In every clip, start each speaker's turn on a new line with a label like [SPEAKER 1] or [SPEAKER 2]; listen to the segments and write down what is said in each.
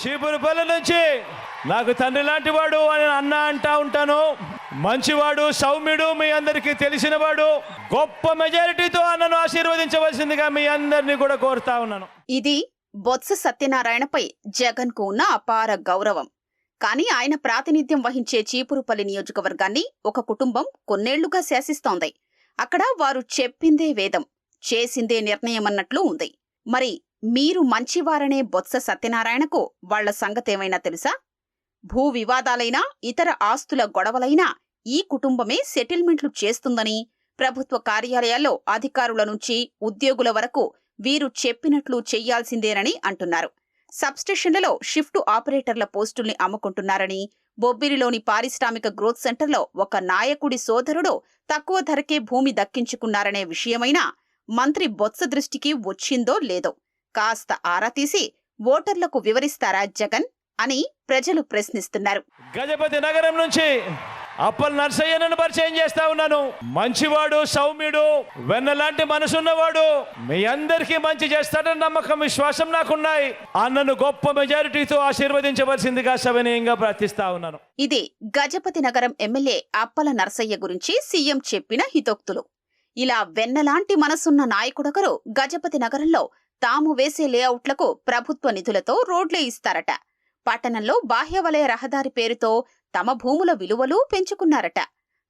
[SPEAKER 1] చీపురుపల్లి నుంచి నాకు తండ్రి లాంటి వాడు అని అన్న అంటా ఉంటాను. మంచివాడు సౌమ్యుడు మీ అందరికీ తెలిసినవాడు. గొప్ప మెజారిటీతో అన్నను ఆశీర్వదించవలసిందిగా మీ అందరినీ కూడా కోరుతా ఉన్నాను.
[SPEAKER 2] ఇది బొత్స సత్యనారాయణపై జగన్కు ఉన్న అపార గౌరవం. కానీ ఆయన ప్రాతినిధ్యం వహించే చీపురుపల్లి నియోజకవర్గాన్ని ఒక కుటుంబం కొన్నేళ్ళుగా శాసిస్తోంది. అక్కడ వారు చెప్పిందే వేదం చేసిందే నిర్ణయమన్నట్లు ఉంది. మరి మీరు మంచివారనే బొత్స సత్యనారాయణకు వాళ్ళ సంగతేమైనా తెలుసా? భూ వివాదాలైనా ఇతర ఆస్తుల గొడవలైనా ఈ కుటుంబమే సెటిల్మెంట్లు చేస్తుందని ప్రభుత్వ కార్యాలయాల్లో అధికారుల నుంచి ఉద్యోగుల వరకు వీరు చెప్పినట్లు చెయ్యాల్సిందేనని అంటున్నారు. సబ్స్టేషన్లలో షిఫ్ట్ ఆపరేటర్ల పోస్టుల్ని అమ్ముకుంటున్నారని బొబ్బిలిలోని పారిశ్రామిక గ్రోత్ సెంటర్లో ఒక నాయకుడి సోదరుడు తక్కువ ధరకే భూమి దక్కించుకున్నారనే విషయమైనా మంత్రి బొత్స దృష్టికి వచ్చిందో లేదో కాస్త ఆరా తీసి ఓటర్లకు వివరిస్తారా జగన్ అని ప్రజలు ప్రశ్నిస్తున్నారు.
[SPEAKER 1] గజపతి నగరం నుంచి అప్పల్ నర్సయ్యను పరిచయం చేస్తా ఉన్నాను. మంచివాడు సౌమ్యుడు వెన్నలాంటి మనసున్నవాడు. మీ అందరికీ మంచి చేస్తాడని నమ్మకం విశ్వాసం నాకున్నాయి. అన్నను గొప్ప మెజారిటీతో ఆశీర్వదించవలసిందిగా సవినయంగా ప్రార్థిస్తా ఉన్నాను.
[SPEAKER 2] ఇది గజపతి నగరం ఎమ్మెల్యే అప్పల నరసయ్య గురించి సీఎం చెప్పిన హితోక్తులు. ఇలా వెన్నలాంటి మనసున్న నాయకుడొకరు గజపతి నగరంలో తాము వేసే లేఅవుట్లకు ప్రభుత్వ నిధులతో రోడ్లే ఇస్తారట. పట్టణంలో బాహ్యవలయ రహదారి పేరుతో తమ భూముల విలువలు పెంచుకున్నారట.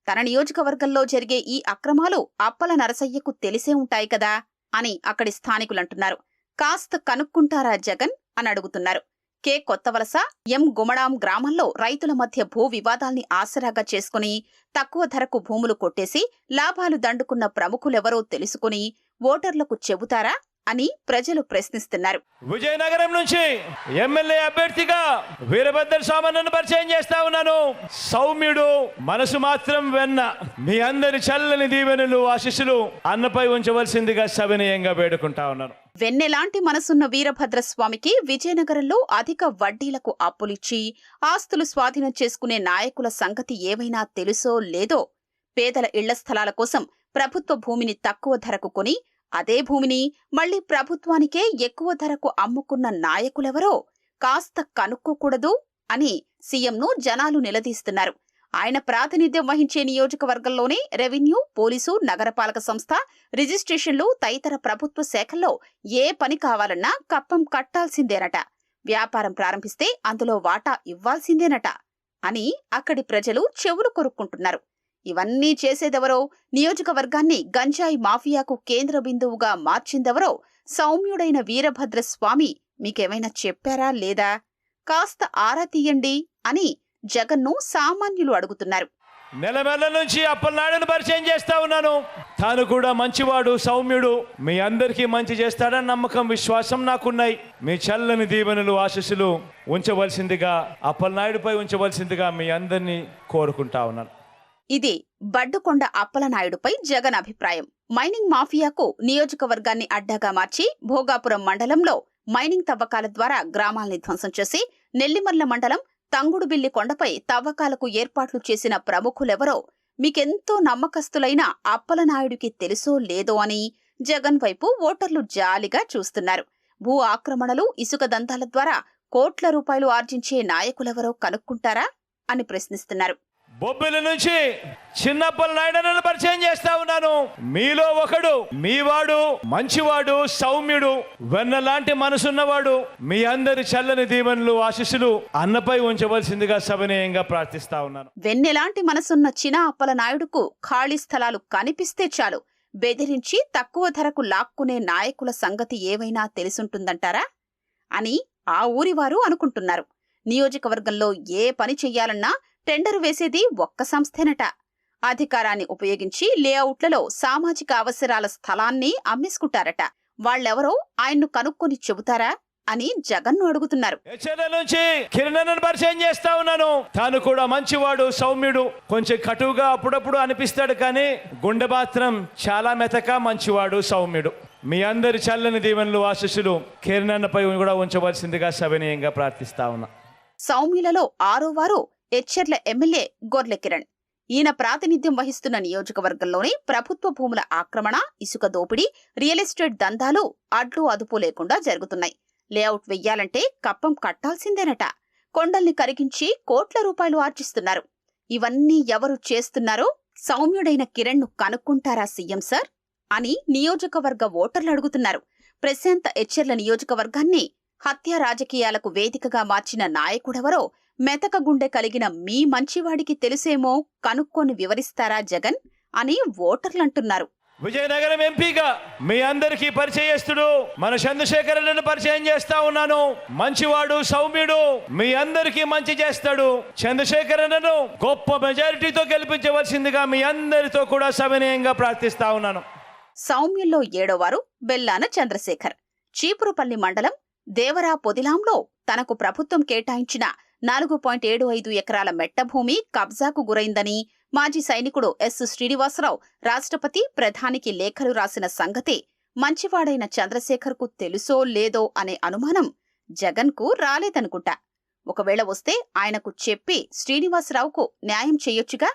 [SPEAKER 2] తన నియోజకవర్గంలో జరిగే ఈ అక్రమాలు అప్పల నరసయ్యకు తెలిసే ఉంటాయి కదా అని అక్కడి స్థానికులంటున్నారు. కాస్త కనుక్కుంటారా జగన్? అని అడుగుతున్నారు. కె. కొత్తవలస ఎం. గుమడాం గ్రామంలో రైతుల మధ్య భూ వివాదాల్ని ఆసరాగా చేసుకుని తక్కువ ధరకు భూములు కొట్టేసి లాభాలు దండుకున్న ప్రముఖులెవరో తెలుసుకుని ఓటర్లకు చెబుతారా? అని ప్రజలు ప్రశ్నిస్తున్నారు.
[SPEAKER 1] విజయనగరం నుంచి ఎమ్మెల్యే అభ్యర్థిగా వీరభద్ర స్వామన్నను పరిచయం చేస్తా ఉన్నాను. సౌమ్యుడు మనసు మాత్రం వెన్న మీ అందరి చల్లని దీవెనలు ఆశిస్సులు అన్నపై ఉంచవలసిందిగా సవినయంగా వేడుకుంటా ఉన్నాను.
[SPEAKER 2] వెన్నెలాంటి మనసున్న వీరభద్రస్వామికి విజయనగరంలో అధిక వడ్డీలకు అప్పులిచ్చి ఆస్తులు స్వాధీనం చేసుకునే నాయకుల సంగతి ఏమైనా తెలుసో లేదో పేదల ఇళ్ళ స్థలాల కోసం ప్రభుత్వ భూమిని తక్కువ ధరకు కొని అదే భూమిని మళ్ళీ ప్రభుత్వానికే ఎక్కువ ధరకు అమ్ముకున్న నాయకులెవరో కాస్త కనుక్కోకూడదు అని సీఎంను జనాలు నిలదీస్తున్నారు. ఆయన ప్రాతినిధ్యం వహించే నియోజకవర్గంలోనే రెవెన్యూ పోలీసు నగరపాలక సంస్థ రిజిస్ట్రేషన్లు తదితర ప్రభుత్వ శాఖల్లో ఏ పని కావాలన్నా కప్పం కట్టాల్సిందేనట. వ్యాపారం ప్రారంభిస్తే అందులో వాటా ఇవ్వాల్సిందేనట అని అక్కడి ప్రజలు చెవులు కొరుక్కుంటున్నారు. ఇవన్నీ చేసేదెవరో? నియోజకవర్గాన్ని గంజాయి మాఫియాకు కేంద్ర బిందువుగా మార్చిందెవరో? సౌమ్యుడైన వీరభద్ర స్వామి మీకేమైనా చెప్పారా లేదా? కాస్త ఆరా తీయండి అని జగన్ను సామాన్యులు అడుగుతున్నారు.
[SPEAKER 1] నెలమెల్ల నుంచి అప్పలనాయుడును పరిచయం చేస్తా ఉన్నాను. తాను కూడా మంచివాడు సౌమ్యుడు. మీ అందరికీ మంచి చేస్తాడని నమ్మకం విశ్వాసం నాకున్నాయి. మీ చల్లని దీవెనలు ఆశస్సులు ఉంచవలసిందిగా అప్పలనాయుడుపై ఉంచవలసిందిగా మీ అందరినీ కోరుకుంటా ఉన్నాను.
[SPEAKER 2] ఇది బడ్డుకొండ అప్పలనాయుడుపై జగన్ అభిప్రాయం. మైనింగ్ మాఫియాకు నియోజకవర్గాన్ని అడ్డాగా మార్చి భోగాపురం మండలంలో మైనింగ్ తవ్వకాల ద్వారా గ్రామాల్ని ధ్వంసం చేసి నెల్లిమర్ల మండలం తంగుడుబిల్లి కొండపై తవ్వకాలకు ఏర్పాట్లు చేసిన ప్రముఖులెవరో మీకెంతో నమ్మకస్తులైన అప్పలనాయుడికి తెలుసో లేదో అని జగన్ వైపు ఓటర్లు జాలిగా చూస్తున్నారు. భూ ఆక్రమణలు ఇసుక దంతాల ద్వారా కోట్ల రూపాయలు ఆర్జించే నాయకులెవరో కనుక్కుంటారా అని ప్రశ్నిస్తున్నారు.
[SPEAKER 1] బొబ్బిలి నుంచి చిన్నప్పల నాయుడనను పరిచయం చేస్తా ఉన్నాను. మీలో ఒకడు మీవాడు మంచివాడు సౌమ్యుడు వెన్నలాంటి మనసున్నవాడు మీ అందరి చల్లని దీవెనలు ఆశీస్సులు అన్నపై ఉంచవలసిందిగా సవినయంగా ప్రార్థిస్తా ఉన్నాను.
[SPEAKER 2] వెన్నెలాంటి మనసున్న చిన అప్పల నాయుడుకు ఖాళీ స్థలాలు కనిపిస్తే చాలు. బెదిరించి తక్కువ ధరకు లాక్కునే నాయకుల సంగతి ఏవైనా తెలిసుంటుందంటారా? అని ఆ ఊరివారు అనుకుంటున్నారు. నియోజకవర్గంలో ఏ పని చెయ్యాలన్నా టెండరు వేసేది ఒక్క సంస్థేనట. అధికారాన్ని ఉపయోగించి లేఅవుట్లలో సామాజిక అవసరాల స్థలాన్ని అమ్మేసుకుంటారట. వాళ్ళెవరో ఆయన్ను కనుక్కొని చెబుతారా అని జగన్ను అడుగుతున్నారు.
[SPEAKER 1] నుంచి కిరణ్ పరిచయం చేస్తా ఉన్నాను. తాను కూడా మంచివాడు సౌమ్యుడు. కొంచెం కటువుగా అప్పుడప్పుడు అనిపిస్తాడు కానీ గుండె మాత్రం చాలా మెతక మంచివాడు సౌమ్యుడు. మీ అందరి చల్లని దీవెనలు ఆశీస్సులు కిరణ్పై కూడా ఉంచవలసిందిగా సవినయంగా ప్రార్థిస్తా ఉన్నా.
[SPEAKER 2] సౌమ్యులలో ఆరోవారు ఎచ్చెర్ల ఎమ్మెల్యే గొర్లె కిరణ్ ఈయన ప్రాతినిధ్యం వహిస్తున్న నియోజకవర్గంలోని ప్రభుత్వ భూముల ఆక్రమణ ఇసుక దోపిడీ రియల్ ఎస్టేట్ దందాలు అడ్లు అదుపు లేకుండా జరుగుతున్నాయి. లేఅవుట్ వెయ్యాలంటే కప్పం కట్టాల్సిందేనట. కొండల్ని కరిగించి కోట్ల రూపాయలు ఆర్జిస్తున్నారు. ఇవన్నీ ఎవరు చేస్తున్నారో సౌమ్యుడైన కిరణ్ను కనుక్కుంటారా సీఎం సార్? అని నియోజకవర్గ ఓటర్లు అడుగుతున్నారు. ప్రశాంత ఎచ్చెర్ల నియోజకవర్గాన్ని హత్య రాజకీయాలకు వేదికగా మార్చిన నాయకుడెవరో మెతక గుండె కలిగిన మీ మంచివాడికి తెలుసేమో కనుక్కొని వివరిస్తారా జగన్? అని ఓటర్లంటున్నారు.
[SPEAKER 1] విజయనగరం ఎంపీగా మీ అందరికీ పరిచయస్తుడు మన చంద్రశేఖరను పరిచయం చేస్తా ఉన్నాను. మంచివాడు సౌమ్యుడు మీ అందరికీ మంచి చేస్తాడు. చంద్రశేఖరను గొప్ప మెజారిటీతో గెలిపించవలసిందిగా మీ అందరితో కూడా సవినయంగా ప్రార్థిస్తా ఉన్నాను.
[SPEAKER 2] సౌమ్యుల్లో ఏడోవారు బెల్లాన చంద్రశేఖర్. చీపురుపల్లి మండలం దేవరా పొదిలాంలో తనకు ప్రభుత్వం కేటాయించిన నాలుగు పాయింట్ ఏడు ఐదు ఎకరాల మెట్టభూమి కబ్జాకు గురైందని మాజీ సైనికుడు ఎస్ శ్రీనివాసరావు రాష్ట్రపతి ప్రధానికి లేఖలు రాసిన సంగతే మంచివాడైన చంద్రశేఖర్కు తెలుసో లేదో అనే అనుమానం జగన్కు రాలేదనుకుంటా. ఒకవేళ వస్తే ఆయనకు చెప్పి శ్రీనివాసరావుకు న్యాయం చెయ్యొచ్చుగా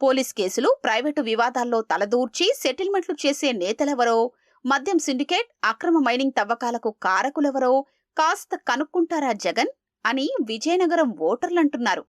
[SPEAKER 2] పోలీస్ కేసులు ప్రైవేటు వివాదాల్లో తలదూర్చి సెటిల్మెంట్లు చేసే నేతలెవరో మద్యం సిండికేట్ అక్రమ మైనింగ్ తవ్వకాలకు కారకులెవరో కాస్త కనుక్కుంటారా జగన్? అని విజయనగరం ఓటర్లంటున్నారు.